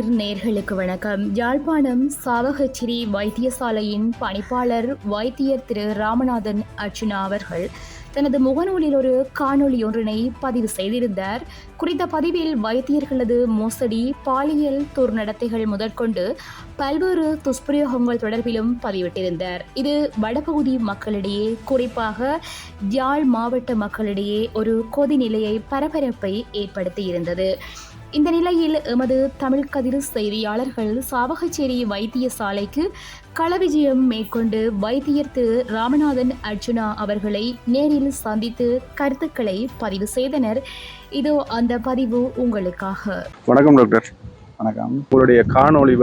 கதிர் நேர்களுக்கு வணக்கம். யாழ்ப்பாணம் சாவகச்சிரி வைத்தியசாலையின் பணிப்பாளர் வைத்தியர் திரு ராமநாதன் அர்ச்சுனா அவர்கள் தனது முகநூலில் ஒரு காணொளி ஒன்றினை பதிவு செய்திருந்தார். குறித்த பதிவில் வைத்தியர்களது மோசடி பாலியல் துர்நடத்தைகள் முதற்கொண்டு பல்வேறு துஷ்பிரயோகங்கள் தொடர்பிலும் பதிவிட்டிருந்தார். இது வடபகுதி மக்களிடையே குறிப்பாக யாழ் மாவட்ட மக்களிடையே ஒரு கொதிநிலையை பரபரப்பை ஏற்படுத்தியிருந்தது. இந்த நிலையில் எமது தமிழ் கதிர் செய்தியாளர்கள் சாவகச்சேரி வைத்தியசாலைக்கு களவிஜயம் மேற்கொண்டு வைத்தியர் திரு ராமநாதன் அர்ஜுனா அவர்களை நேரில் சந்தித்து கருத்துக்களை பதிவு செய்தனர். இதோ அந்த பதிவு உங்களுக்காக. வணக்கம் டாக்டர். வணக்கம். உங்களுடைய காணொளி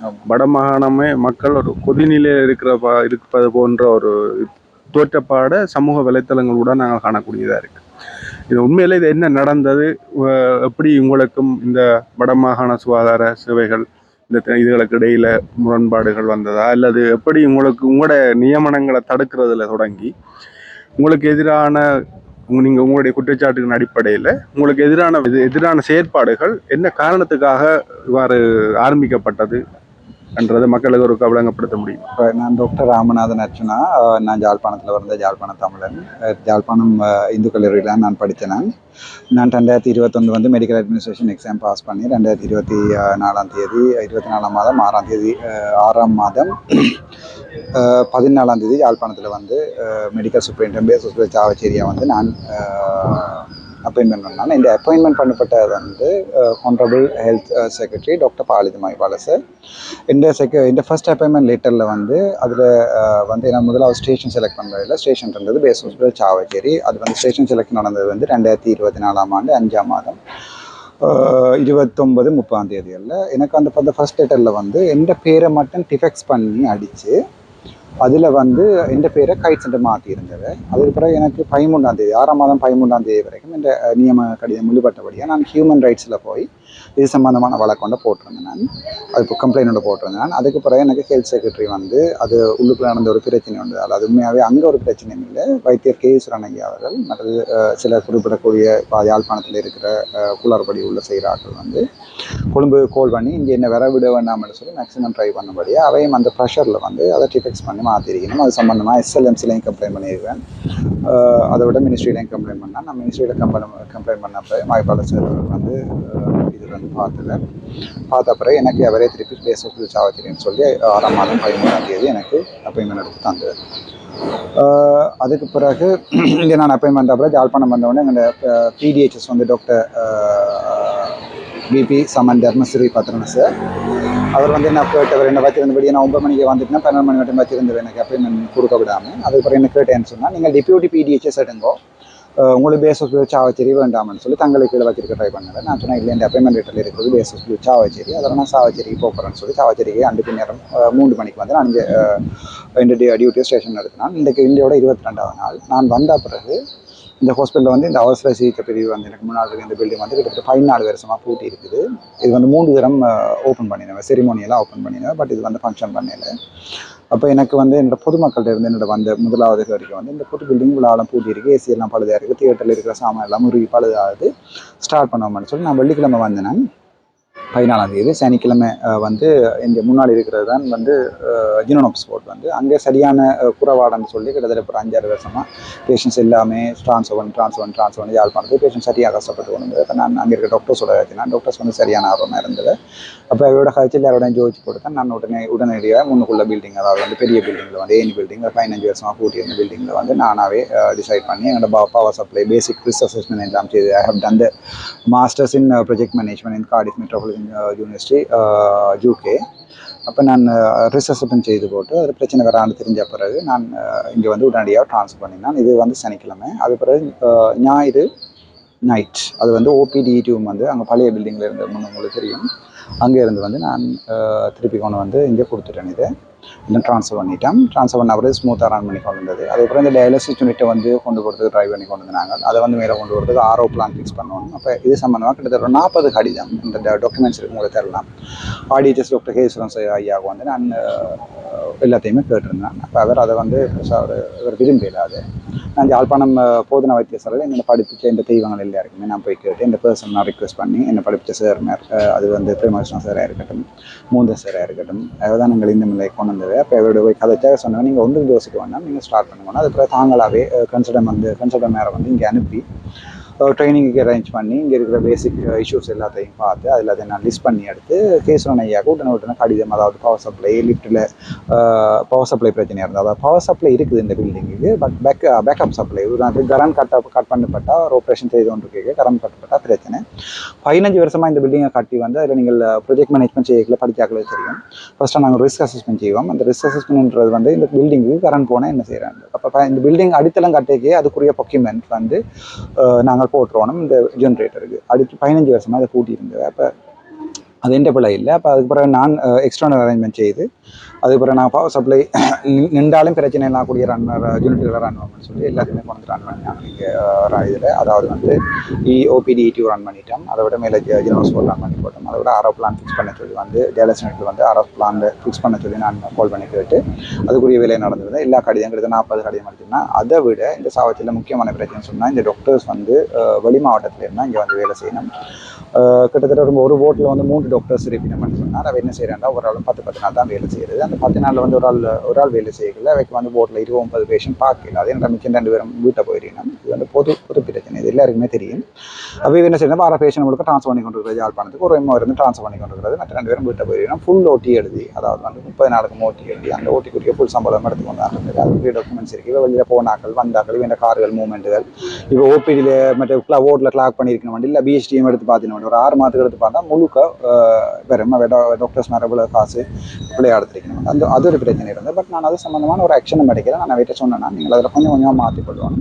ஆமாம். வடமாகாணமே மக்கள் ஒரு கொதிநிலையில் இருக்கிற இருப்பது போன்ற ஒரு தோற்றப்பாட சமூக வலைத்தளங்களோட நாங்கள் காணக்கூடியதாக இருக்கு. இது உண்மையில் இது என்ன நடந்தது? எப்படி உங்களுக்கும் இந்த வடமாகாண சுகாதார சேவைகள் இந்த இதுகளுக்கு இடையில முரண்பாடுகள் வந்ததா? அல்லது எப்படி உங்களுக்கு உங்களோட நியமனங்களை தடுக்கிறதுல தொடங்கி உங்களுக்கு எதிரான நீங்கள் உங்களுடைய குற்றச்சாட்டுகளின் அடிப்படையில் உங்களுக்கு எதிரான இது எதிரான செயற்பாடுகள் என்ன காரணத்துக்காக இவ்வாறு ஆரம்பிக்கப்பட்டது? என்றதை மக்களுக்கு ஒரு விளங்கப்படுத்த முடியும். இப்போ நான் டாக்டர் ராமநாதன் அர்ச்சனா நான் ஜாழ்ப்பாணத்தில் வந்த ஜாழ்ப்பாண தமிழன். ஜாழ்ப்பாணம் இந்து கல்லூரியில் நான் படித்தேன் நான். நான் ரெண்டாயிரத்தி இருபத்தொன்று வந்து மெடிக்கல் அட்மினிஸ்ட்ரேஷன் எக்ஸாம் பாஸ் பண்ணி ரெண்டாயிரத்தி இருபத்தி நாலாம் தேதி இருபத்தி நாலாம் மாதம் ஆறாம் தேதி ஆறாம் மாதம் பதினாலாம் தேதி யாழ்ப்பாணத்தில் வந்து மெடிக்கல் சூப்பரிண்டன் பேஸ் சாவச்சேரியா வந்து நான் அப்பாயின்மெண்ட் பண்ணாங்க இந்த அப்பாயின்மெண்ட் பண்ணப்பட்டது வந்து ஹானரபிள் ஹெல்த் செக்ரட்டரி டாக்டர் பாலிதமாய் பாலசர் இந்த செக் இந்த ஃபர்ஸ்ட் அப்பாயின்மெண்ட் லெட்டரில் வந்து அதில் வந்து நான் முதலாவது ஸ்டேஷன் செலக்ட் பண்ணுறதில்ல ஸ்டேஷன் இருந்தது பேஸ் ஹாஸ்பிட்டல் சாவச்சேரி அது வந்து ஸ்டேஷன் செலக்ட் நடந்தது வந்து ரெண்டாயிரத்தி இருபத்தி நாலாம் ஆண்டு அஞ்சாம் மாதம். இருபத்தொம்பது முப்பாந்தேதி முப்பாம் எனக்கு அந்த அந்த ஃபர்ஸ்ட் லெட்டரில் வந்து எந்த பேரை மட்டும் டிஃபெக்ஸ் பண்ணி அடித்து அதில் வந்து எந்த பேரை கைட் சென்று மாற்றி இருந்தது அதுக்கு பிறகு எனக்கு பதிமூன்றாம் தேதி ஆறாம் மாதம் பதிமூன்றாம் தேதி வரைக்கும் இந்த நியம நியமன கடிதம் முழுபட்டபடியாக நான் ஹியூமன் ரைட்ஸில் போய் இது சம்மந்தமான வழக்கொண்டு போட்டிருந்தேன் நான். அது இப்போ கம்ப்ளைண்ட் போட்டிருந்தேன் நான். அதுக்கு பிறகு எனக்கு ஹெல்த் செக்ரட்டரி வந்து அது உள்ளுக்குள்ள நடந்த ஒரு பிரச்சனை உண்டு. அது உண்மையாகவே அங்கே ஒரு பிரச்சனையும் இல்லை. வைத்தியர் கே சுரணங்கி அவர்கள் மற்றது சில குறிப்பிடக்கூடிய யாழ்ப்பாணத்தில் இருக்கிற குளறுபடி உள்ள செய்கிறார்கள் வந்து கொழும்பு கோல் பண்ணி இங்கே என்ன வர விட வேண்டாம்னு சொல்லி மேக்ஸிமம் ட்ரை பண்ணபடியாக அவையும் அந்த ப்ரெஷரில் வந்து அதை டிஃபெக்ஸ் பண்ணி மாற்றிருக்கணும் அது சம்மந்தமாக எஸ்எல்எம்சிலையும் கம்ப்ளைண்ட் பண்ணியிருக்கேன். அதை விட மினிஸ்ட்ரியிலையும் கம்ப்ளைண்ட் பண்ணால் நான் மினிஸ்ட்ரியில் கம்ப்ளைண்ட் கம்ப்ளைண்ட் பண்ணப்போ வாய்ப்பாளர் சார் வந்து இது வந்து பார்த்தல பார்த்த பிறகு எனக்கு அவரே திருப்பி பேச சொல்லி சாவச்சிரின்னு சொல்லி ஆறாம் மாதம் பதிமூணாம் தேதி எனக்கு அப்பாயின்மெண்ட் எடுத்து தந்தது. அதுக்கு பிறகு இங்கே நான் அப்பாயின்மெண்ட் பிறகு யாழ்ப்பாணம் வந்தவுடனே எங்களோட பிடிஹெச்எஸ் வந்து doctor PB Saman Dharmasri Pathran sir அவர் வந்து என்ன கேட்டவர் என்ன வச்சிருந்தபடி நான் ஒன்பது மணிக்கு வந்துட்டுனா பன்னெண்டு மணி மட்டும் வச்சிருந்தவர் எனக்கு அப்பாயின்மெண்ட் கொடுக்க விடாமல் அதுக்கப்புறம் என்ன கேட்டேன்னு சொன்னால் நீங்கள் டிப்யூட்டி பிடிஹெச்எஸ் எடுங்கோ. உங்களுக்கு பேஸ் ஹாஸ்பிட்டல் சாவச்சேரி வேண்டாம்னு சொல்லி தங்களுக்கு கீழே வச்சிருக்க ட்ரை பண்ணல நான் சொன்னேன் இல்லை இந்த அப்பாயின்மெண்ட் லெட்டரில் இருக்கிறது பேஸ் ஹாஸ்பிட்டல் சாவச்சேரி. அதெல்லாம் நான் சாவச்சேரிக்கு போகிறேன்னு சொல்லி சாவச்சேரிக்கு அன்றைக்கு நேரம் மூன்று மணிக்கு வந்து நான் இங்கே இந்த டியூட்டி ஸ்டேஷன் எடுத்தினான் இன்றைக்கு இந்தியோட இருபத்தி ரெண்டாவது நாள். நான் வந்த பிறகு இந்த ஹாஸ்பிட்டலில் வந்து இந்த அவசர சிகிச்சை பிரிவு வந்து எனக்கு முன்னாடி இருக்க இந்த பில்டிங் வந்து கிட்டத்தட்ட பதினாலு வருஷமாக பூட்டி இருக்குது. இது வந்து மூன்று தரம் ஓப்பன் பண்ணினேன் செரிமோனியெல்லாம் ஓப்பன் பண்ணினேன் பட் இது வந்து ஃபங்க்ஷன் பண்ணல. அப்போ எனக்கு வந்து என்னோட பொதுமக்கள்கிட்ட இருந்து என்னோட வந்த முதலாவது வரைக்கும் வந்து இந்த புது பில்டிங் விழாலாம் பூட்டி இருக்கு ஏசி எல்லாம் பழுதாக இருக்குது தியேட்டரில் இருக்கிற சாமான் எல்லாம் முருகி பழுதாகுது. ஸ்டார்ட் பண்ணுவோம்னு சொல்லி நான் வெள்ளிக்கிழமை வந்தேன் நான். பதினாலாம் தேதி சனிக்கிழமை வந்து இந்த முன்னாடி இருக்கிறது தான் வந்து ஜினோனோப் ஸ்போர்ட் வந்து. அங்கே சரியான குறவாடன்னு சொல்லி கிட்டத்தட்ட ஒரு அஞ்சாறு வருஷமாக பேஷண்ட்ஸ் எல்லாமே ட்ரான்ஸ்ஃபர் பண்ணி ட்ரான்ஸ்ஃபர் பண்ணி ட்ரான்ஸ்ஃபர் பண்ணி யாழ்ப்பாணத்துக்கு பேஷண்ட் சரியாக கஷ்டப்பட்டு கொண்டு வந்து அப்போ நான் அங்கே இருக்க டாக்டர்ஸோட வச்சுனா டாக்டர்ஸ் வந்து சரியான ஆர்வமாக இருந்தது. அப்போ அவரோட கழிச்சு எல்லாரோடையும் ஜோதிச்சு கொடுத்தேன் நான் உடனே உடனடியாக முன்னுக்குள்ள பில்டிங் அதாவது வந்து பெரிய பில்டிங்கில் வந்து ஏனி பில்டிங் பதினஞ்சு வருஷமாக கூட்டி இருந்த பில்டிங்கில் வந்து நானாகவே டிசைட் பண்ணி என்னோட power supply basic risk assessment எல்லாம் செய்து I have done the masters in project management in Cardiff Metropolitan University UK அப்போ நான் uh, ரிசர்சப்பன் செய்து போட்டு அது பிரச்சனை வரான்னு தெரிஞ்ச பிறகு நான் uh, இங்கே வந்து உடனடியாக ட்ரான்ஸ்ஃபர் பண்ணினேன். இது வந்து சனிக்கிழமை. அது பிறகு uh, ஞாயிறு நைட் அது வந்து ஓபிடி டியூம் வந்து அங்கே பழைய பில்டிங்கில் இருந்து உங்களுக்கு தெரியும். அங்கே இருந்து வந்து நான் திருப்பி கொண்டு வந்து இங்கே கொடுத்துட்டேன் இதை. இன்னும் ட்ரான்ஸ்ஃபர் பண்ணிட்டேன் ட்ரான்ஸ்ஃபர் பண்ண அப்புறம் ஸ்மூத்தாக ரன் பண்ணி கொண்டு வந்தது. அதுக்கப்புறம் இந்த டயாலிசிஸ் யூனிட்டை வந்து கொண்டு போகிறதுக்கு ட்ரை பண்ணி கொண்டு வந்தாங்க. அதை வந்து மேலே கொண்டு வரதுக்கு ஆரோ பிளான் ஃபிக்ஸ் பண்ணணும். அப்போ இது சம்மந்தமாக கிட்டத்தட்ட நாற்பது கடிதம் இந்த டாக்குமெண்ட்ஸ் இருக்கு உங்களுக்கு தரலாம் ஆடிஎச்எஸ் டாக்டர் கேசுரம் ஐயாவுக்கு வந்து நான் எல்லாத்தையுமே கேட்டிருந்தேன். அப்போ அவர் அதை வந்து பெருசாக அவர் அவர் அது. நான் யாழ்ப்பாணம் அஹ், போதனா வைத்தியசாலையில் என்னை படிப்பிச்ச இந்த தெய்வங்கள் எல்லாருக்குமே நான் போய் கேட்டு இந்த பர்சன் நான் ரிக்வெஸ்ட் பண்ணி என்ன படிப்பிச்ச சார் அது வந்து பிரேமகிருஷ்ணன் சாராக இருக்கட்டும் மூந்த சாராக இருக்கட்டும் அதுதான் நாங்கள் இந்த நிலையை கொண்டு வந்தது. அப்போ அவரோட போய் கதைச்சாக சொன்னாங்க நீங்கள் ஒன்றும் யோசிக்க வேண்டாம் நீங்கள் ஸ்டார்ட் பண்ணுவோம் அதுக்கப்புறம் தாங்களாகவே கன்சல்டன் வந்து கன்சல்டன் மேலே வந்து இங்கே அனுப்பி ட்ரைனிங்க்கு அரேஞ்ச் பண்ணி இங்கே இருக்கிற பேசிக் இஷ்யூஸ் uh, எல்லாத்தையும் பார்த்து அதில் அதை நான் லிஸ்ட் பண்ணி எடுத்து கேசவன் ஐயாவுக்கு உடனே உடனே கடிதம் அதாவது பவர் சப்ளை லிஃப்ட்டில் பவர் சப்ளை பிரச்சனையாக இருந்தது அதாவது பவர் சப்ளை இருக்குது இந்த பில்டிங்குக்கு பட் பேக் பேக்கப் சப்ளை உதாரணத்துக்கு கரண்ட் கட் கட் பண்ணப்பட்டால் ஒரு ஆப்ரேஷன் செய்து கொண்டு இருக்கு கரண்ட் கட்டப்பட்டால் பிரச்சனை. பதினஞ்சு வருஷமாக இந்த பில்டிங்கை கட்டி வந்து அதில் நீங்கள் uh, ப்ரொஜெக்ட் மேனேஜ்மெண்ட் செய்யல படிச்சாக்களே தெரியும். ஃபஸ்ட்டாக நாங்கள் ரிஸ்க் அசஸ்மெண்ட் செய்வோம். அந்த ரிஸ்க் அசஸ்மெண்ட்ன்றது வந்து இந்த பில்டிங்கு கரண்ட் போனால் என்ன செய்கிறாங்க அப்போ இந்த பில்டிங் அடித்தளம் கட்டிக்கே அதுக்குரிய பொக்யூமெண்ட் வந்து uh, நாங்கள் நாங்கள் போட்டுருவோம் இந்த ஜென்ரேட்டருக்கு அடுத்து பதினஞ்சு வருஷமாக அதை கூட்டியிருந்தது அப்போ அது எந்த பிள்ளை இல்லை. அப்போ அதுக்கு பிறகு நான் எக்ஸ்டர்னல் அரேஞ்ச்மெண்ட் செய்து அதுக்கு பிறகு நான் பவர் சப்ளை நின்றாலும் பிரச்சனை இல்லாம கூடிய ரன் யூனிட்டுகளை ரன் பண்ணணும்னு சொல்லி எல்லாத்தையுமே கொண்டு ரன் பண்ணாங்க இங்கே இதில் அதாவது வந்து இஓபிடி இடியூ ரன் பண்ணிட்டோம். அதை விட மேலே ஜெனரல் ஸ்கோர் ரன் பண்ணி போட்டோம். அதை விட ஆரோ பிளான் ஃபிக்ஸ் பண்ண சொல்லி வந்து டேலஸ் நெட்டில் வந்து அரோ பிளான் ஃபிக்ஸ் பண்ண சொல்லி நான் கால் பண்ணி கேட்டு அதுக்குரிய வேலை நடந்தது. எல்லா கடிதம் கிட்ட நாற்பது கடிதம் எடுத்தோம்னா அதை விட இந்த சாவத்தில் முக்கியமான பிரச்சனை சொன்னால் இந்த டாக்டர்ஸ் வந்து வெளி மாவட்டத்தில் இருந்தால் இங்கே வந்து வேலை செய்யணும். கிட்டத்தட்ட ஒரு ஒரு போட்டில் வந்து மூன்று டாக்டர்ஸ் இருப்பினம்னு சொன்னால் அவ என்ன செய்கிறாண்டா ஒரு ஆள் பத்து பத்து நாள் தான் வேலை செய்கிறது அந்த பத்து நாளில் வந்து ஒரு ஆள் ஒரு ஆள் வேலை செய்யல அவைக்கு வந்து போட்டில் இருபது முப்பது பேஷண்ட் பார்க்கல அதே நேரம் மிச்சம் ரெண்டு பேரும் வீட்டை போயிருக்கணும் இது வந்து பொது பொது பிரச்சனை. இது எல்லாருக்குமே தெரியும். அப்போ என்ன செய்யணும் ஆறு பேஷண்ட் முழுக்க ட்ரான்ஸ்ஃபர் பண்ணி கொண்டு இருக்கிறது யாழ்ப்பாணத்துக்கு. ஒரு எம்ஓ இருந்து ட்ரான்ஸ்ஃபர் பண்ணி கொண்டு இருக்கிறது. மற்ற ரெண்டு பேரும் வீட்டை போயிருக்கணும் ஃபுல் ஓட்டி எழுதி அதாவது வந்து முப்பது நாளுக்கு ஓட்டி எழுதி அந்த ஓட்டிக்குரிய ஃபுல் சம்பளம் எடுத்து கொண்டாடுறது அதுக்குரிய டாக்குமெண்ட்ஸ் இருக்குது இப்போ வெளியில் போனாக்கள் வந்தாக்கள் இவன் கார்கள் மூவ்மெண்ட்டுகள் இப்போ ஓபிடியில் மற்ற கிளா ஓட்டில் கிளாக் பண்ணியிருக்கணும் வண்டி இல்லை பிஎஸ்டிஎம் எடுத்து பார்த்தீங்கன்னா ஒரு ஆறு மாதத்துக்கு எடுத்து பார்த்தா முழுக்க வெறும் டாக்டர்ஸ் மேலே காசு விளையாடுறதுக்கணும் அந்த அது ஒரு பிரச்சனை இருந்தது. பட் நான் அது சம்மந்தமான ஒரு ஆக்ஷன் எடுக்கிறேன் நான் வீட்டை சொன்னேன்னா நீங்கள் அதில் கொஞ்சம் கொஞ்சமாக மாற்றி போடுவாங்க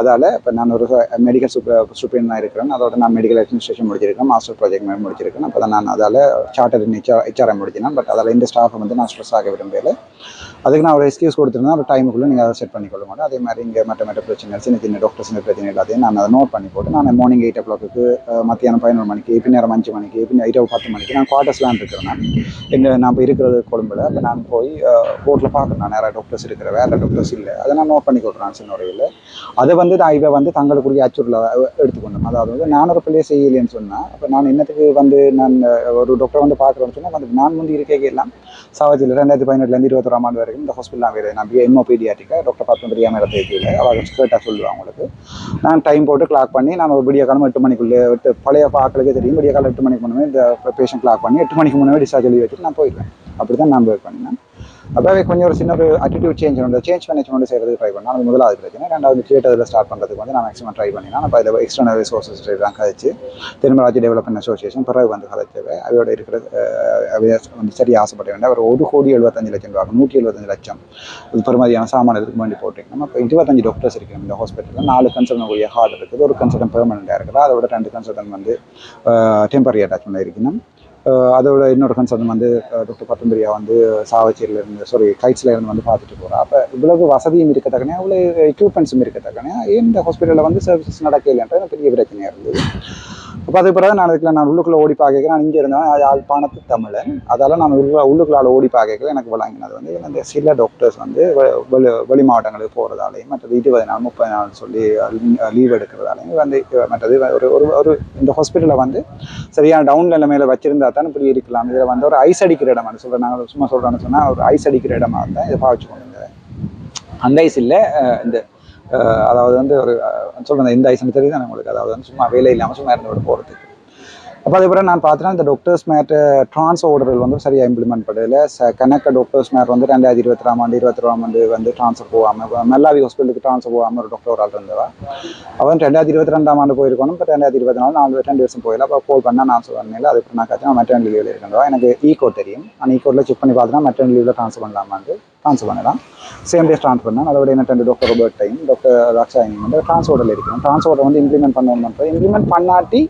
அதால் இப்போ நான் ஒரு மெடிக்கல் சூப்பர் சூப்பர் இருக்கிறேன். அதோட நான் மெடிக்கல் அட்மினிஸ்ட்ரேஷன் முடிச்சிருக்கேன் மாஸ்டர் ப்ராஜெக்ட் மேம் முடிச்சிருக்கேன் அப்போ தான் நான் அதால் சார்ட்டர் ஹெச்ஆர் ஹெச்ஆர்எம் முடிச்சினேன். பட் அதில் இந்த ஸ்டாஃபை வந்து நான் ஸ்ட்ரெஸ் ஆக விரும்பல அதுக்கு நான் ஒரு எக்ஸ்கியூஸ் கொடுத்துருந்தேன். ஒரு டைமுக்குள்ளே நீங்கள் அதை செட் பண்ணிக்கொள்ள மாட்டோம் அதே மாதிரி இங்கே மற்ற மற்ற பிரச்சனை சின்ன சின்ன டாக்டர்ஸ் பிரச்சனை எல்லாத்தையும் நான் அதை நோட் பண்ணி போட்டு நான் மார்னிங் எயிட் ஓ கிளாக்கு மத்தியானம் பதினொரு மணிக்கு இப்போ நேரம் அஞ்சு மணிக்கு இப்போ ஓ பத்து மணிக்கு நான் குவார்ட்டர்ஸ்லாம் இருக்கிறேன் நான். எங்கள் நான் இப்போ இருக்கிறது கொழும்புல. இப்போ நான் போய் போர்ட்டில் பார்க்குறேன் நான் நிறைய டாக்டர்ஸ் இருக்கிற வேறு டாக்டர்ஸ் இல்லை. அதை நான் நோட் பண்ணி கொடுக்குறேன் சின்ன உரையில் அதை வந்து நான் இவன் வந்து தங்களுக்குரிய அச்சுறுல எடுத்துக்கொண்டோம் அதாவது வந்து நான் ஒரு பிள்ளையை செய்யலைன்னு சொன்னால் அப்போ நான் என்னத்துக்கு வந்து நான் ஒரு டாக்டர் வந்து பார்க்குறேன்னு சொன்னால் வந்து நான் வந்து இருக்கே எல்லாம் சாவச்சியில் ரெண்டாயிரத்தி பதினெட்டுலேருந்து இருபத்தொராம் ஆண்டு வரைக்கும் இந்த ஹாஸ்பிட்டல் வேறு நான் எம்ஓ பீடியாட்டிக்கா டாக்டர் பார்த்து பிரியாமல் இடத்த கீழே அவங்க கேட்டால் சொல்லுவாங்க உங்களுக்கு. நான் டைம் போட்டு கிளாக் பண்ணி நான் ஒரு விடிய காலம் எட்டு மணிக்குள்ளே எட்டு பழைய ஆக்களுக்கே தெரியும். விடிய காலம் எட்டு மணிக்கு முன்னே இந்த பேஷண்ட் கிளாக் பண்ணி எட்டு மணிக்கு முன்னே டிஸ்சார்ஜ் எழுதி வச்சுட்டு நான் போயிடுவேன். அப்படி தான் நான் ஒர்க் பண்ணினேன். அப்போ கொஞ்சம் ஒரு சின்ன ஒரு அட்டிடியூட் சேஞ்ச் வந்து சேஞ்ச் மேனேஜ்மெண்ட் செய்கிறது ட்ரை பண்ணால் அது முதலாவது பிரச்சனை. ரெண்டாவது தியேட்டரில் ஸ்டார்ட் பண்ணுறதுக்கு வந்து நான் மேக்ஸிமம் ட்ரை பண்ணினா இப்போ இதில் எக்ஸ்டர்னல் ரிசோர்ஸஸ் தான் கழிச்சு திருமராஜ் டெவலப்மெண்ட் அசோசியேஷன் பிறகு வந்து கதைச்சவை அவையோட இருக்கிற வந்து சரி ஆசைப்பட வேண்டாம். அவர் ஒரு கோடி எழுபத்தஞ்சு லட்சம் ரூபாய் நூற்றி எழுபத்தஞ்சு லட்சம் இது பெருமதியான சாமான இதுக்கு வேண்டி போட்டிங்கன்னா நம்ம இப்போ இருபத்தஞ்சு டாக்டர்ஸ் இருக்கணும் இந்த ஹாஸ்பிட்டலில் நாலு கன்சல்டன் கூடிய ஹார்ட் இருக்குது. ஒரு கன்சல்டன் பெர்மனெண்ட்டாக இருக்குது அதை விட ரெண்டு கன்சல்டன் வந்து டெம்பரரி அட்டாச்மெண்ட் இருக்கணும். அதோட இன்னொரு கன்சர்ன் வந்து டாக்டர் பத்தம்பரியா வந்து சாவச்சேரியில் இருந்து சாரி கைட்ஸில் இருந்து வந்து பார்த்துட்டு போகிறோம் அப்போ இவ்வளவு வசதியும் இருக்கத்தக்கனே அவ்வளோ எக்யூப்மெண்ட்ஸும் இருக்கத்தக்கனே இந்த ஹாஸ்பிட்டலில் வந்து சர்வீசஸ் நடக்கலைன்றது பெரிய பிரச்சனையாக இருந்தது. அப்போ அதுக்கு பிறகு நான் அதுக்குள்ள நான் உள்ளுக்குள்ளே ஓடி பார்க்க நான் இங்கே இருந்தேன். யாழ்ப்பாணத்து தமிழன். அதால் நான் உள்ள உள்ளுக்குள்ளால் ஓடி பார்க்கல எனக்கு வழங்கினது வந்து இந்த சில டாக்டர்ஸ் வந்து வெளி வெளி மாவட்டங்களுக்கு போகிறதாலையும் மற்றது இருபது நாள் முப்பது நாள் சொல்லி லீவ் எடுக்கிறதாலையும் வந்து மற்றது ஒரு ஒரு ஒரு இந்த ஹாஸ்பிட்டலில் வந்து சரியான டவுன் நிலைமையில வச்சிருந்தா தான் இப்படி இருக்கலாம். இதில் வந்து ஒரு ஐஸ் அடிக்கிற இடம் சொல்கிறேன் நாங்கள் சும்மா சொல்கிறோன்னு சொன்னால் ஒரு ஐஸ் அடிக்கிற இடமா இருந்தால் இதை பாவிச்சு கொண்டு அந்த ஐஸ் இல்லை இந்த அதாவது வந்து ஒரு சொல்கிறேன் இந்த ஐசன் தெரியுது உங்களுக்கு? அதாவது வந்து சும்மா வேலை இல்லாமல் சும்மா இருந்து விட அப்போ அதுக்கப்புறம் நான் பார்த்தேன்னா இந்த டாக்டர்ஸ் மேட் ட்ரான்ஸ் ஆர்டர்கள் வந்து சரியாக இம்ப்ளிமெண்ட் பண்ணல. ச கணக்க டாக்டர்ஸ் மேட் வந்து ரெண்டாயிரத்தி இருபத்தி ஆண்டு இருபத்தி ஆண்டு வந்து ட்ரான்ஸ்ஃபர் போகாமல் மெல்லாவி ஹாஸ்பிட்டலுக்கு ட்ரான்ஸ்ஃபர் போகாமல் ஒரு டாக்டர் ஒரு ஆள் இருந்தவா? அவன் ரெண்டாயிரத்தி இருபத்தி ரெண்டாம் ஆண்டு போயிருக்கணும். இப்போ ரெண்டாயிரத்தி இருபத்தி நாலு நாலு ரெண்டு வருஷம் போயில அப்போ கால் பண்ணால் நான் சொன்னேன் அதுக்கு நான் காய்ச்சி நான் மெட்டர்னல் லீவில் இருக்கேன் எனக்கு ஈகோ தெரியும். ஆனால் ஈகோட்டில் செக் பண்ணி பார்த்தா மெட்டர்னல் லீவில் ட்ரான்ஸ்ஃபர் பண்ணலாமான்னு ட்ரான்ஸ்ஃபர் பண்ணலாம். சேம் டே ட்ரான்ஸ்ஃபர் பண்ணேன். அதோட என்ன ரெண்டு doctor Robert time doctor Rakshayini வந்து ட்ரான்ஸ்போர்ட்டில் இருக்கணும். ட்ரான்ஸ்போர்ட்டை வந்து இம்ப்ளிமெண்ட் பண்ணணும் இம்ப்ளிமெண்ட் பண்ணாட்டி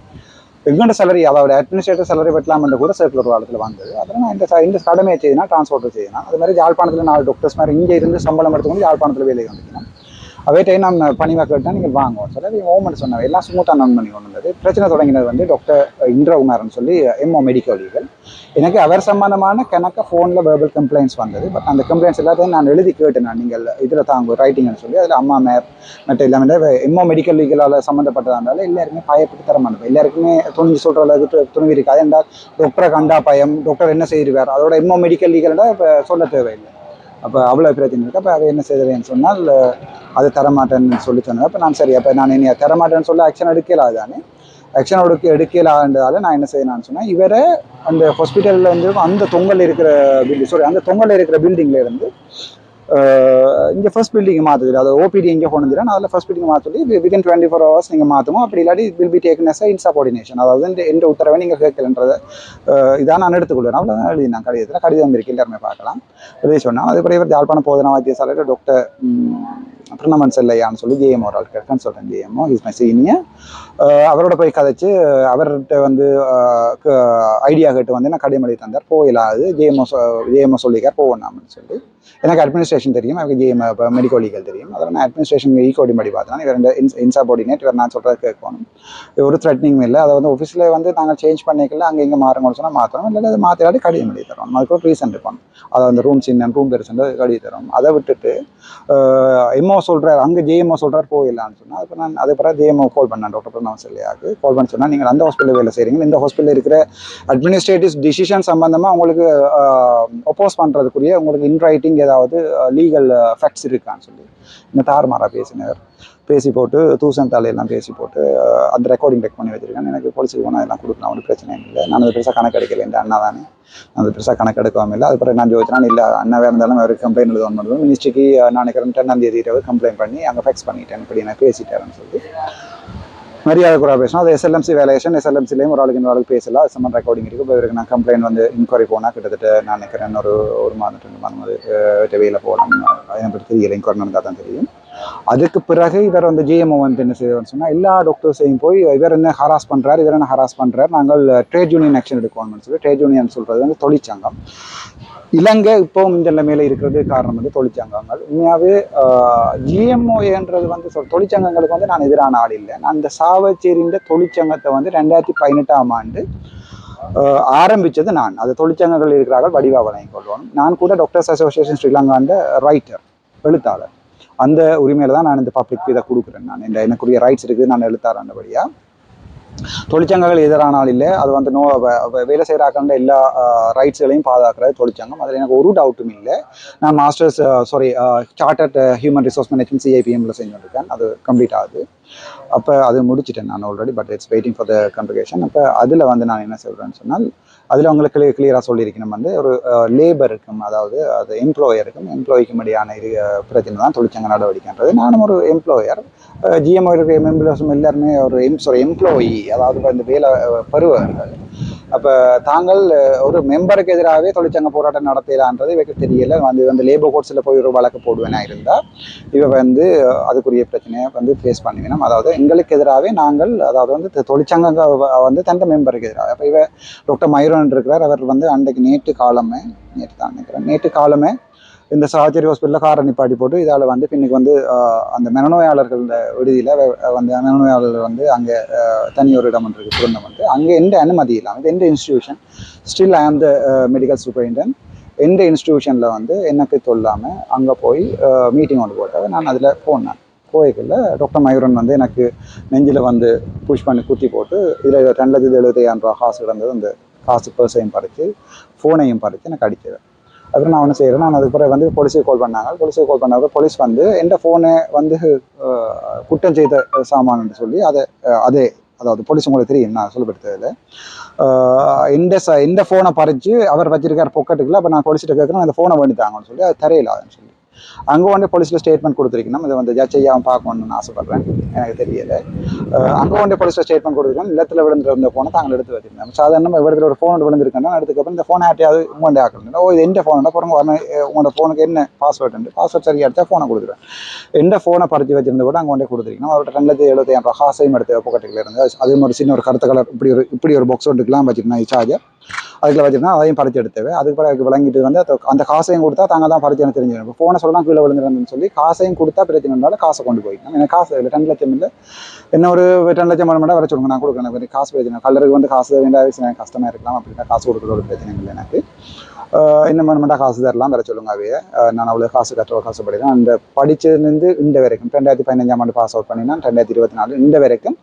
எங்கள்கிட்ட சேலரி அதாவது அட்மினிஸ்ட்ரேட்டர் சேலரி வெட்டலாம்னு கூட சர்க்குலர் காலத்தில் வந்தது. அதில் நான் இந்த இந்த கடமையை செய்யணும் ட்ரான்ஸ்போர்ட்டர் செய்யணும் அது மாதிரி யாழ்ப்பாணத்தில் நாலு டாக்டர்ஸ் மாதிரி இங்கே இருந்து சம்பளம் எடுத்துக்கொண்டு யாழ்ப்பாணத்தில் வேலைக்கு வந்துக்கணும் அதே டைம் நான் பணிவாக கேட்டால் நீங்கள் வாங்குவோம் சொல்லி அது ஓமெண்ட் சொன்னாங்க எல்லாம் ஸ்மூத்தாக நன் பண்ணி கொண்டு வந்தது. பிரச்சனை தொடங்கினது வந்து டாக்டர் இந்திரகுமாரன் சொல்லி எம்ஓ மெடிக்கல் லீகல் எனக்கு அவர் சம்பந்தமான கணக்க ஃபோனில் வேர்பல் கம்ப்ளைண்ட்ஸ் வந்தது. பட் அந்த கம்ப்ளைண்ட்ஸ் எல்லாத்தையும் நான் எழுதி கேட்டேன் நான். நீங்கள் இதில் தாங்க ரைட்டிங்னு சொல்லி. அதில் அம்மா மேப் மற்ற எல்லாமே எம்ஓ மெடிக்கல் லீகலால் சம்மந்தப்பட்டதாக இருந்தாலும் எல்லாருமே பயப்பட்டு தரமானது எல்லாருக்குமே துணிஞ்சு சொல்கிற அளவுக்கு து- துணிவு இருக்காது என்றால் டாக்டரை கண்டா பயம். டாக்டர் என்ன செய்திருவார் அதோட எம்ஓ மெடிக்கல் லீகல்னா இப்போ சொல்ல தேவையில்லை. அப்போ அவ்வளோ பிரச்சனை இருக்குது அப்போ அதை என்ன செய்தேன்னு சொன்னால் அது தரமாட்டேன்னு சொல்லி சொன்னது அப்போ நான் சரி அப்போ நான் இனி தரமாட்டேன்னு சொல்லி ஆக்ஷன் எடுக்கலாது தானே ஆக்ஷன் எடுக்க எடுக்கலான்றதால நான் என்ன செய்யலாம்னு சொன்னேன் இவரை அந்த ஹாஸ்பிட்டலில் இருந்து அந்த தொங்கல் இருக்கிற பில்டிங் சாரி அந்த தொங்கல் இருக்கிற பில்டிங்கில் இருந்து இங்கே ஃபர்ஸ்ட் பில்டிங் மாற்றுது அது ஓபிடி எங்கே கொண்டு அதில் ஃபர்ஸ்ட் பில்டிங் மாற்ற சொல்லி வித்தின் டுவெண்ட்டி ஃபோர் ஹவர்ஸ் நீங்கள் மாற்றணும் அப்படி இல்லாட்டி will be taken as insubordination அதாவது இந்த எந்த உத்தரவை நீங்கள் கேட்கலன்றதை இதான் நான் எடுத்துக்கொள்வேன். அவ்வளோதான் எழுதி நான் கடிதத்தில். கடிதம் இருக்கு. எல்லாருமே பார்க்கலாம். எழுதி சொன்னால் அதுக்கப்புறம் இவர் யாழ்ப்பாண போதனா வைத்தியசாலையில் டாக்டர் பிரணமன் செல்லையான்னு சொல்லி ஜேஎம் ஒரு ஆள் சொல்கிறேன் ஜேஎம்ஓ இஸ் மை சீனியர் அவரோட போய் கதைச்சு அவர்கிட்ட வந்து ஐடியா கேட்டு வந்து நான் கடைமொழி தந்தார். போயிலாது. ஜேஎம்ஓ ஜேஎம்ஓ சொல்லிக்கார் போகணாம்னு சொல்லி. எனக்கு அட்மினிஸ்ட்ரேஷன் தெரியும். எனக்கு ஜிஎம் மெடிக்கல் லீகல் தெரியும். அதில் நான் அட்மினிஸ்ட்ரேஷன் ஈகோடி படி பார்த்தேன். இவர் ரெண்டு இன்ஸ் இன்சாபார்டினேட் இவர் நான் சொல்கிறது கேட்கணும். ஒரு த்ரெட்னிங் இல்லை. அதை வந்து ஆஃபீஸில் வந்து நாங்கள் சேஞ்ச் பண்ணிக்கல. அங்கே இங்கே மாறுங்கன்னு சொன்னால் மாற்றணும் இல்லை அதை மாற்றிடாட்டி கடிதம் எழுதி தரோம் அதுக்கு ஒரு ரீசன் இருக்கும். அதை அந்த ரூம் சின்ன ரூம் பெருசுன்ற கடி தரும் அதை விட்டுட்டு எம்ஓ சொல்கிறார் அங்கே ஜேஎம்ஓ சொல்கிறார் போயிடலான்னு சொன்னால் அப்புறம் நான் அது பிறகு ஜேஎம்ஓ கால் பண்ணேன் டாக்டர் பிரணவ் செல்லியாக்கு கால் பண்ணி சொன்னால் நீங்கள் அந்த ஹாஸ்பிட்டலில் வேலை செய்கிறீங்க இந்த ஹாஸ்பிட்டலில் இருக்கிற அட்மினிஸ்ட்ரேட்டிவ் டிசிஷன் சம்மந்தமாக உங்களுக்கு ஒப்போஸ் பண்ணுறதுக்குரிய உங்களுக்கு இன் ரைட்டிங் ஏதாவது லீகல் ஃபேக்ட்ஸ் இருக்கான்னு சொல்லி. இந்த தார்மாரா பேசினார். பேசி போட்டு தூசன் தலையெல்லாம் பேசி போட்டு அந்த ரெக்கார்டிங் டெக் பண்ணி வச்சுருக்கேன். எனக்கு போலீஸுக்கு போனால் எல்லாம் கொடுக்கலாம் ஒன்றும் பிரச்சனை இல்லை. நான் அது பெருசாக கணக்கு எடுக்கல. இந்த அண்ணா தானே. நான் அது பெருசாக கணக்கு எடுக்காமல் இல்லை. அதுக்கப்புறம் நான் ஜோதிச்சேன் இல்லை. அண்ணாவே இருந்தாலும் அவருக்கு கம்ப்ளைண்ட் எழுத ஒன்று மினிஸ்ட்ரிக்கு நான் நினைக்கிறேன் ரெண்டாம் தேதி இரவு கம்ப்ளைண்ட் பண்ணி அங்கே ஃபேக்ஸ் பண்ணிட்டேன். இப்படி நான் பேசிட்டேன்னு சொல்லி. மரியாதை குறை பேசணும். அது எஸ்எல்எம்சி வேலையேஷன் எஸ்எல்எம்சிலையும் ஒரு ஆளுக்கு இன்னொரு ஆளுக்கு பேசலாம் அது சம்மன் ரெக்கார்டிங் இருக்குது இப்போ இவருக்கு நான் கம்ப்ளைண்ட் வந்து இன்கொயரி போனால் கிட்டத்தட்ட நான் நினைக்கிறேன் ஒரு ஒரு மாதம் ரெண்டு மாதம் அது வெளியில் போகலாம் அதை பற்றி தெரியல. இன்கொயரி நடந்தால் தான் தெரியும். அதுக்கு பிறகு இவர் வந்து ஜிஎம்ஓ வந்து என்ன செய்வார்னு சொன்னால் எல்லா டாக்டர்ஸையும் போய் இவர் என்ன ஹராஸ் பண்ணுறாரு இவர் என்ன ஹராஸ் பண்ணுறாரு நாங்கள் ட்ரேட் யூனியன் ஆக்ஷன் எடுக்கணும்னு சொல்லி ட்ரேட் யூனியன் சொல்கிறது வந்து தொழிற்சங்கம். இலங்கை இப்போவும் இந்த நிலைமையில இருக்கிறது காரணம் வந்து தொழிற்சங்கங்கள். உண்மையாகவே ஜிஎம்ஓஏன்றது வந்து சொல் தொழிற்சங்கங்களுக்கு வந்து நான் எதிரான ஆள் இல்லை. நான் இந்த சாவச்சேரிஇந்த தொழிற்சங்கத்தை வந்து ரெண்டாயிரத்தி பதினெட்டாம் ஆண்டு ஆரம்பித்தது நான். அது தொழிற்சங்கங்கள் இருக்கிறார்கள் வடிவா வழங்கிக் கொள்வோம். நான் கூட டாக்டர்ஸ் அசோசியேஷன் ஸ்ரீலங்காண்ட ரைட்டர் எழுத்தாளர். அந்த உரிமையில தான் நான் இந்த பப்ளிக் இதை கொடுக்குறேன் நான். இந்த எனக்குரிய ரைட்ஸ் இருக்குது நான் எழுத்தாளர்ன்றபடியா தொழிற்சங்கங்கள் எதிரான ஆள் இல்லை அது வந்து நோ வேலை செய்கிறாக்கண்ட எல்லா ரைட்ஸ்களையும் பாதுகாக்கிறது தொழிற்சங்கம். அதில் எனக்கு ஒரு டவுட்டும் இல்லை. நான் masters sorry chartered human resource management சிஐபிஎம்ல செஞ்சுருக்கேன் அது கம்ப்ளீட் ஆகுது. அப்போ அது முடிச்சிட்டேன் நான் already but it's waiting for the convocation அப்போ அதில் வந்து நான் என்ன சொல்கிறேன்னு சொன்னால் அதில் அவங்களுக்கு கிளியர் கிளியராக சொல்லியிருக்கணும். வந்து ஒரு லேபருக்கும் அதாவது அது எம்ப்ளாயருக்கும் எம்ப்ளாய்க்கும் இடையான இரு பிரச்சனை தான் தொழிற்சங்க நடவடிக்கைன்றது. நானும் ஒரு எம்ப்ளாயர் ஜிஎம்ஓ இருக்கிற மெம்பர்ஸும் எல்லாருமே ஒரு எம் சாரி எம்ப்ளாயி அதாவது இந்த வேலை அஹ், பெறுவர்கள் அப்போ தாங்கள் ஒரு மெம்பருக்கு எதிராகவே தொழிற்சங்க போராட்டம் நடத்தலான்றது இவருக்கு தெரியல. வந்து வந்து லேபர் கோர்ட்ஸில் போய் ஒரு வழக்கு போடுவேனா இருந்தால் இவ வந்து அதுக்குரிய பிரச்சனையை வந்து ஃபேஸ் பண்ணுவேன். அதாவது எங்களுக்கு எதிராகவே நாங்கள் அதாவது வந்து தொழிற்சங்க வந்து தந்த மெம்பருக்கு எதிராக. அப்போ இவ டாக்டர் மயூரன் இருக்கிறார். அவர் வந்து அன்றைக்கு நேற்று காலமே நேற்று தான் நினைக்கிறேன். நேற்று காலமே இந்த சார்ஜரி ஹாஸ்பிட்டலில் காரணி பாடி போட்டு இதால் வந்து பின்னுக்கு வந்து அந்த மனநோயாளர்கள் விடுதியில் வந்து மனநோயாளர்கள் வந்து அங்கே தனி ஒரு இடம் ஒன்று இருக்குது புரிந்தம் வந்து. அங்கே எந்த அனுமதி இல்லாமல் எந்த இன்ஸ்டிடியூஷன் ஸ்டில் ஐ ஆம் த மெடிக்கல் சூப்பரிண்டன் எந்த இன்ஸ்டிடியூஷனில் வந்து எனக்கு சொல்லாமல் அங்கே போய் மீட்டிங் ஒன்று போட்டால் நான் அதில் போனேன். போய்க்குள்ள டாக்டர் மயூரன் வந்து எனக்கு நெஞ்சில் வந்து புஷ் பண்ணி குத்தி போட்டு இதில் ரெண்டு லட்சத்து எழுபத்தையாயிரம் ரூபா காசு கிடந்தது அந்த காசு பர்ஸையும் பறித்து ஃபோனையும் பறித்து எனக்கு அடிக்கிறேன் அப்புறம் நான் ஒன்று செய்கிறேன் நான் அதுக்கப்புறம் வந்து போலீஸுக்கு கால் பண்ணாங்க. போலீஸுக்கு கால் பண்ணாங்க போலீஸ் வந்து எந்த ஃபோனை வந்து குற்றம் செய்த சாமான்னு சொல்லி அதை அதே அதாவது போலீஸ் உங்களுக்கு தெரியும். நான் சொல்லப்படுத்ததில்ல இந்த ச இந்த ஃபோனை பறித்து அவர் வச்சிருக்கார் பொக்கெட்டுக்குள்ள அப்போ நான் போலீஸ்கிட்ட கேட்குறேன் அந்த ஃபோனை வேண்டித்தாங்கன்னு சொல்லி அது தரையிலாதுன்னு சொல்லி. அங்கே வந்து போலீஸில் ஸ்டேட்மெண்ட் கொடுத்துருக்கணும். இதை வந்து ஜட்ஜ் ஐயாவும் பார்க்கணும்னு ஆசைப்பட்றேன். எனக்கு தெரியல. அங்கே வந்து போலீஸில் ஸ்டேட்மெண்ட் கொடுத்துருக்கோம் நிலத்தில் விழுந்துருந்த ஃபோனை தாங்கள் எடுத்து வச்சிருந்தோம் சாதாரணமாக இடத்துல ஒரு ஃபோன் விழுந்திருக்கேன்னா எடுத்துக்கப்புறம் இந்த ஃபோனை யார்ட்டையாவது உங்கள்கிட்ட ஆக்கணும் ஓ இது எந்த ஃபோன் அப்புறம் உங்களோட ஃபோனுக்கு என்ன பாஸ்வேர்டு பாஸ்வேர்ட் சரியாக எடுத்தால் ஃபோனை கொடுத்துருவேன். எந்த ஃபோனை பறித்து வச்சிருந்த கூட அங்கே கொண்டே கொடுத்துருக்கணும். அவர்கிட்ட ரெண்டு எழுபத்தி ஐம்பது ஹாசையும் காசையும் எடுத்து பொக்கெட்டுக்குள்ள இருந்து அதே மாதிரி சின்ன ஒரு கருத்து கலர் இப்படி ஒரு இப்படி ஒரு பாக்ஸ் ஒன்றுக்கெல்லாம் வச்சுருந்தேன் சார்ஜர் அதுக்குள்ள வச்சிருந்தா அதையும் பறிச்சு எடுத்தவே அதுக்கு பிறகு விளங்கிட்டு வந்து அந்த காசையும் கொடுத்தா தாங்க தான் பறிச்சு எனக்கு தெரிஞ்சிடும் இப்போ ஃபோனை சொல்லலாம் கீழே விழுந்துருந்தேன்னு சொல்லி காசையும் கொடுத்தா பிரச்சனை இருந்தாலும் காசை கொண்டு போயிடணும் எனக்கு காசு இல்லை ரெண்டு லட்சம் இல்லை. என்ன ஒரு ரெண்டு லட்சம் மணி மட்டும் வர சொல்லுங்க நான் கொடுக்குறேன். எனக்கு காசு பிரச்சனை. கல்லருக்கு வந்து காசு வேண்டாம் கஷ்டமாக இருக்கலாம் அப்படின்னா காசு கொடுக்குற ஒரு பிரச்சனை இல்லை எனக்கு. என்ன பண்ண காசு தரலாம் வர சொல்லுங்க அவைய. நான் அவ்வளோ காசு கட்டுற படிக்கிறேன். அந்த படிச்சதுலேருந்து இந்த வரைக்கும் ரெண்டாயிரத்தி பதினஞ்சாம் ஆண்டு பாஸ் அவுட் பண்ணினா ரெண்டாயிரத்தி இருபத்தி நாலு இந்த வரைக்கும்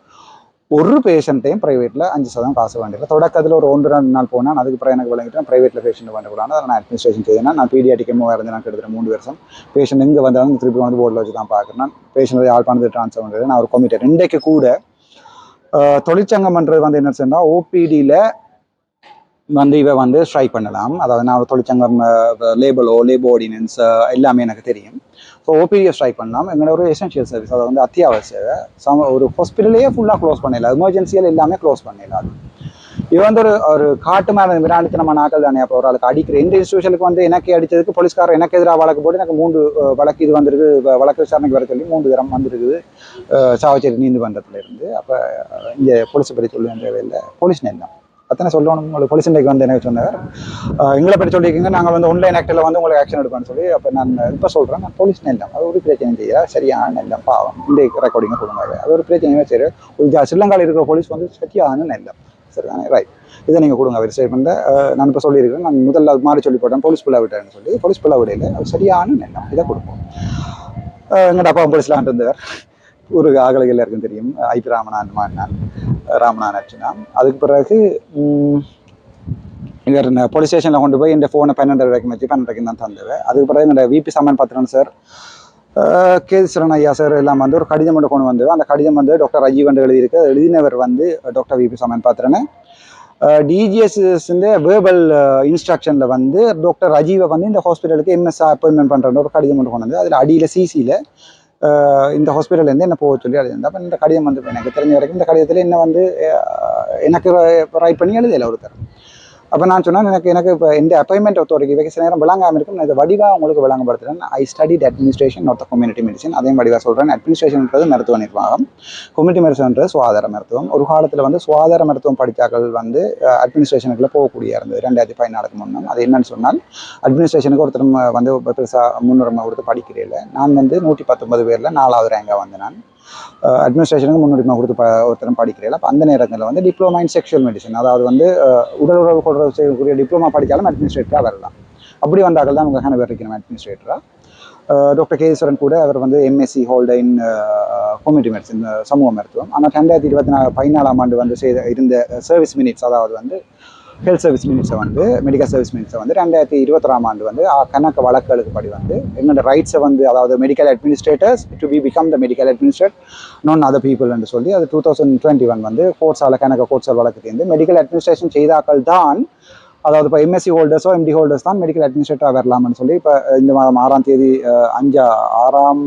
ஒரு பேஷண்ட்டையும் ப்ரைவேட்டில் அஞ்சு சதம் காசு வேண்டியது தொடக்கத்தில் ஒரு ஒன்று ரெண்டு நாள் போனால் அதுக்கப்புறம் எனக்கு விளங்கிட்டு ப்ரைவேட்டில் பேஷண்ட் வேண்டக்கூடாது அதை நான் அட்மினிஸ்ட்ரேஷன் செய்யணும் நான் பீடியாட்டிக் இருந்து நான் கிட்டத்தட்ட மூணு வருஷம் பேஷண்ட் இங்கே வந்தாலும் திருப்பி வந்து போர்டில் வச்சு தான் பார்க்குறேன். நான் பேஷண்ட் யாழ்ப்பாணத்து ட்ரான்ஸ்ஃபர் பண்ணுறது நான் ஒரு கமிட்டர் இன்றைக்கு கூட தொழிற்சங்கம்ன்றது வந்து என்ன சொன்னால் ஓபிடியில் வந்து இவ வந்து ஸ்ட்ரைக் பண்ணலாம். அதாவது நான் ஒரு தொழிற்சங்கம் லேபலோ லேபோ ஆர்டினன்ஸ் எல்லாமே எனக்கு தெரியும். ஸோ ஓபிடியை ஸ்ட்ரைக் பண்ணலாம் எங்களோட ஒரு எசென்ஷியல் சர்வீஸ் அதை வந்து அத்தியாவசிய சம ஒரு ஹாஸ்பிட்டலையே ஃபுல்லாக க்ளோஸ் பண்ணிடலாம் எமர்ஜென்சியில் எல்லாமே க்ளோஸ் பண்ணிடலாம் அது. இது வந்து ஒரு ஒரு காட்டு மேலே விராண்டித்து நம்ம நாட்கள் தானே. அப்போ ஒரு ஆளுக்கு அடிக்கிற இந்த இன்ஸ்டியூஷனுக்கு வந்து எனக்கு அடித்ததுக்கு போலீஸ்காரர் எனக்கு எதிராக வழக்கு போட்டு எனக்கு மூன்று வழக்கு இது வந்திருக்கு வழக்கு விசாரணைக்கு வர சொல்லி மூன்று தரம் வந்திருக்குது. சாவச்சேரி நீதிமன்றத்தில் இருந்து அப்போ இங்கே போலீஸை பற்றி சொல்ல தேவையில்லை. போலீஸ் நேரம் அத்தனை சொல்லணும். உங்களுக்கு போலீஸ் இன்றைக்கு வந்து எனக்கு சொன்னார்? எங்களை பற்றி சொல்லியிருக்கீங்க. நாங்கள் வந்து ஒன்லைன் ஆக்டில் வந்து உங்களுக்கு ஆக்ஷன் எடுப்பேன்னு சொல்லி அப்போ நான் இப்போ சொல்கிறேன் நான் போலீஸ் நெல்லம் அது ஒரு பிரச்சனை செய்ய சரியான நெல்லம் பாவம். இந்த ரெக்கார்டிங்கை கொடுங்க. அது ஒரு பிரச்சனையுமே சரி. ஒரு ஸ்ரீலங்காவில் இருக்கிற போலீஸ் வந்து சரியான நெல்லம் சரிதானே? ரைட் இதை நீங்கள் கொடுங்க. அவர் ஸ்டேட்மெண்ட்டை நான் இப்போ சொல்லியிருக்கேன் நான் முதல்ல அது மாதிரி சொல்லி போட்டேன். போலீஸ் பிள்ளை விட்டேன்னு சொல்லி போலீஸ் பிள்ளை விடையில அது சரியான நெல்லம் இதை கொடுப்போம். எங்கள் அப்பா போலீஸ்லாம் இருந்தவர் ஒரு ஆகலைகள் எல்லாருக்கும் தெரியும். ஐபி ராமநாதன் மாடினான் ராமநாதன் அச்சுனான் அதுக்கு பிறகு இங்கே இருந்த போலீஸ் ஸ்டேஷனில் கொண்டு போய் இந்த ஃபோனை பன்னெண்டு வரைக்கும் வச்சு பன்னெண்டு வரைக்கும் தான் தந்துவேன் அதுக்கு பிறகு இந்த விபி சமன் பத்திரன் சார் கேசரன் ஐயா சார் எல்லாம் வந்து ஒரு கடிதம் மட்டும் கொண்டு வந்து அந்த கடிதம் வந்து டாக்டர் ராஜீவ் வந்து எழுதியிருக்கு. அது எழுதினவர் வந்து doctor VP Saman Pathiran DGS verbal இன்ஸ்ட்ரக்ஷனில் வந்து டாக்டர் ரஜீவை வந்து இந்த ஹாஸ்பிட்டலுக்கு எம்எஸ் அப்பாயின்மெண்ட் பண்ணுற ஒரு கடிதம் மட்டும் கொண்டு வந்து அதில் அடியில் சிசியில் இந்த ஹாஸ்பிட்டல்லேருந்து என்ன போக சொல்லி எழுதியிருந்தேன் அப்போ இந்த கடிதம் வந்து எனக்கு தெரிஞ்ச வரைக்கும் இந்த கடிதத்தில் என்ன வந்து எனக்கு ரைட் பண்ணி எழுதலை ஒருத்தர். அப்போ நான் சொன்னேன் எனக்கு எனக்கு இப்போ இந்த அப்பாயின்மெண்ட் ஒருத்தருக்கு இவைக்கு சில நேரம் விளங்காமல் இருக்கும். நான் இதை வடிவாக உங்களுக்கு விளங்கப்படுத்துறேன். I studied administration not community medicine அதையும் வடிவாக சொல்கிறேன் அட்மினிஸ்ட்ரேஷன்ன்றது மருத்துவ நிர்வாகம். கம்யூனிட்டி மெடிசன்ன்றது சுகாதார மருத்துவம். ஒரு காலத்தில் வந்து சுகாதார மருத்துவம் படித்தாக்கள் வந்து அட்மினிஸ்ட்ரேஷனுக்குள்ள போகக்கூடிய இருந்தது ரெண்டாயிரத்தி பதினாலுக்கு முன்னம். அது என்னன்னு சொன்னால் அட்மினிஸ்ட்ரேஷனுக்கு ஒருத்தர் வந்து பெருசாக முன்னுரிமை கொடுத்து படிக்கிறேன் நான் வந்து நூற்றி பத்தொன்பது பேரில் நாலாவது ரேங்காக வந்து நான் அட்மினிஸ்ட்ரேஷனுக்கு முன்னுரிமை கொடுத்து ப ஒருத்தரும் படிக்கிறேன் அப்போ அந்த நேரங்களில் வந்து டிப்ளமா இன் செக்ஷுவல் மெடிசன் அதாவது வந்து உடல் உறவு கொடுற செய்யக்கூடிய டிப்ளமா படித்தாலும் அட்மினிஸ்ட்ரேட்டராக வரலாம். அப்படி வந்தாக்கள் தான் உங்கள் பேர் இருக்கிற அட்மினிஸ்ட்ரேட்டராக டாக்டர் கேஸ்வரன் கூட அவர் வந்து MSc hold in community medicine சமூக மருத்துவம். ஆனால் ரெண்டாயிரத்தி இருபத்தி நாலு பதினாலாம் ஆண்டு வந்து செய்த இருந்த சர்வீஸ் மினிட்ஸ் அதாவது வந்து ஹெல்த் சர்வீஸ் மினிட்ஸை வந்து மெடிக்கல் சர்வீஸ் மினிட்ஸை வந்து ரெண்டாயிரத்தி இருபத்தொராம் ஆண்டு வந்து கணக்கு வழக்குகளுக்கு படி வந்து எங்களோட ரைட்ஸை வந்து அதாவது medical administrators to be become the medical administrate known other people என்று சொல்லி அது டூ தௌசண்ட் டுவெண்ட்டி ஒன் வந்து கோர்ட்ஸால் கணக்கு கோர்ட்ஸால் வழக்கு தேர்ந்து மெடிக்கல் அட்மினிஸ்ட்ரேஷன் செய்தாக்கள் தான் அதாவது இப்போ எம்எஸ்சி ஹோல்டர்ஸோ எம்டி ஹோல்டர்ஸ் தான் மெடிக்கல் அட்மினிஸ்ட்ரேட்டராக வரலாம்னு சொல்லி இப்போ இந்த மாதம் ஆறாம் தேதி அஞ்சா ஆறாம்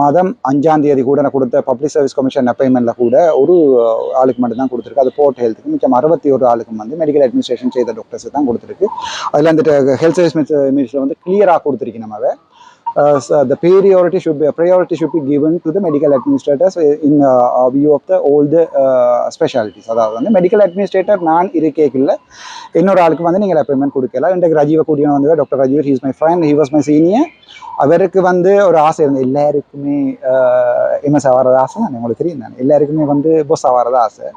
மாதம் அஞ்சாம் தேதி கூட நான் கொடுத்த பப்ளிக் சர்வீஸ் கமிஷன் அப்பாயின்மெண்ட்டில் கூட ஒரு ஆளுக்கு மட்டும் தான் கொடுத்துருக்கு. அது போர்ட் ஹெல்த்துக்கு மிச்சம் அறுபத்தி ஒரு ஆளுக்கும் வந்து மெடிக்கல் அட்மினிஸ்ட்ரேஷன் செய்த டாக்டர்ஸ் தான் கொடுத்துருக்கு. அதில் அந்த ஹெல்த் சர்வீஸ் மினிஸ்டர் வந்து கிளியராக கொடுத்துருக்கு நம்ம Uh, uh, the priority should be priority should be given to the medical administrators in uh, uh view of the all the uh, specialties. அதாவது வந்து மெடிக்கல் அட்மினிஸ்ட்ரேட்டர் நான் இருக்கேக்கில்ல இன்னொரு ஆளுக்கு வந்து நீங்கள் அப்பாயின்மெண்ட் கொடுக்கலாம். இன்றைக்கு ராஜீவ கூட்டிய வந்து doctor Rajeev he's my friend he was my senior அவருக்கு வந்து ஒரு ஆசை இருந்தது. எல்லாருக்குமே எம்எஸ் ஆகிறது ஆசை. தான் உங்களுக்கு தெரியும் நான் எல்லாருக்குமே வந்து பொஸ் ஆகிறது ஆசை.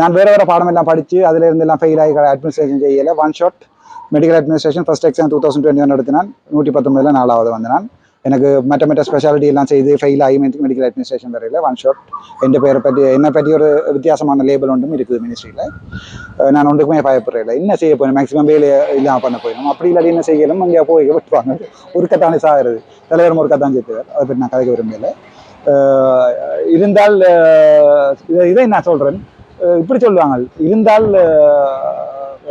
நான் வேறு வேறு பாடமெல்லாம் படித்து அதில் இருந்து எல்லாம் ஃபெயில் ஆகி அட்மினிஸ்ட்ரேஷன் செய்யலை. One shot medical administration first exam two thousand twenty one எடுத்து நூற்றி பத்தொம்பதில் நாலாவது வந்து நான் எனக்கு மற்ற மற்ற ஸ்பெஷாலிட்டி எல்லாம் செய்து ஃபெயில் ஆகி மெடிக்கல் அட்மினிஸ்ட்ரேஷன் வரையில் ஒன் ஷாட் என் பேரை பற்றி என்னை பற்றி ஒரு வித்தியாசமான லேபிள் ஒன்றும் இருக்குது மினிஸ்ட்ரியில் நான் ஒன்றுக்குமே பயப்படுறேன் என்ன செய்ய போயிடும் மேக்ஸிமம் வேலை இல்லாமல் பண்ண போயிடும். அப்படி இல்லாட்டி என்ன செய்யலும்? அங்கே போய் விட்டுவாங்க ஒரு கத்தானே சாகிறது. தலைவரும் ஒரு கத்தான் சேர்த்துவார் அதை பற்றி நான் கதைக்க விரும்பலை இருந்தால் இதை இதை நான் சொல்கிறேன் இப்படி சொல்லுவாங்க. இருந்தால்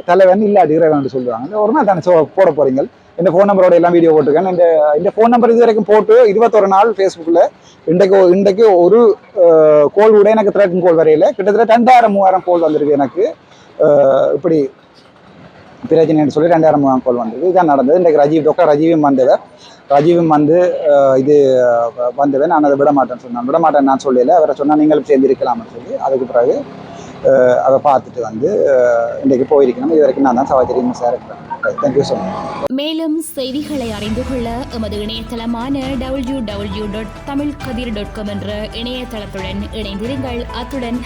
தலைவன் இல்லை இறைவன் சொல்லுவாங்க. ஒரு நாள் தானே சொ- போட போறீங்க இந்த ஃபோன் நம்பரோட எல்லாம் வீடியோ போட்டிருக்கேன். இந்த இந்த ஃபோன் நம்பர் இது வரைக்கும் போட்டு இருபத்தொரு நாள் ஃபேஸ்புக்கில் இன்றைக்கு இன்றைக்கு ஒரு கோல் கூட எனக்கு த்ரெட்டன் கோல் வரையில. கிட்டத்தட்ட ரெண்டாயிரம் மூவாயிரம் கோல் வந்திருக்கு எனக்கு. இப்படி பிரச்சனைன்னு சொல்லி ரெண்டாயிரம் மூவாயிரம் கோல் வந்தது. இதுதான் நடந்தது. இன்றைக்கு ரஜீவ் டாக்டர் ரஜீவும் வந்தவர். ரஜீவும் வந்து இது வந்தவன். நான் அதை விட மாட்டேன்னு சொன்னேன். விட மாட்டேன் நான் சொல்லல. அவரை சொன்னால் நீங்களும் சேர்ந்து இருக்கலாம்னு சொல்லி. அதுக்கு பிறகு அதை பார்த்துட்டு வந்து இன்றைக்கு போயிருக்கணும். இது வரைக்கும் நான் தான் சவாச்சேரி சார் இருக்கிறேன் தேங்க்யூ ஸோ மச் மேலும் செய்திகளை அறிந்து கொள்ள எமது இணையதளமான W W dot Tamil Kathir dot com என்ற இணையதளத்துடன் இணைந்திருங்கள். அத்துடன்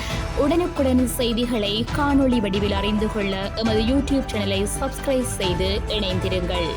உடனுக்குடன் செய்திகளை காணொளி வடிவில் அறிந்து கொள்ள எமது யூடியூப் சேனலை சப்ஸ்கிரைப் செய்து இணைந்திருங்கள்.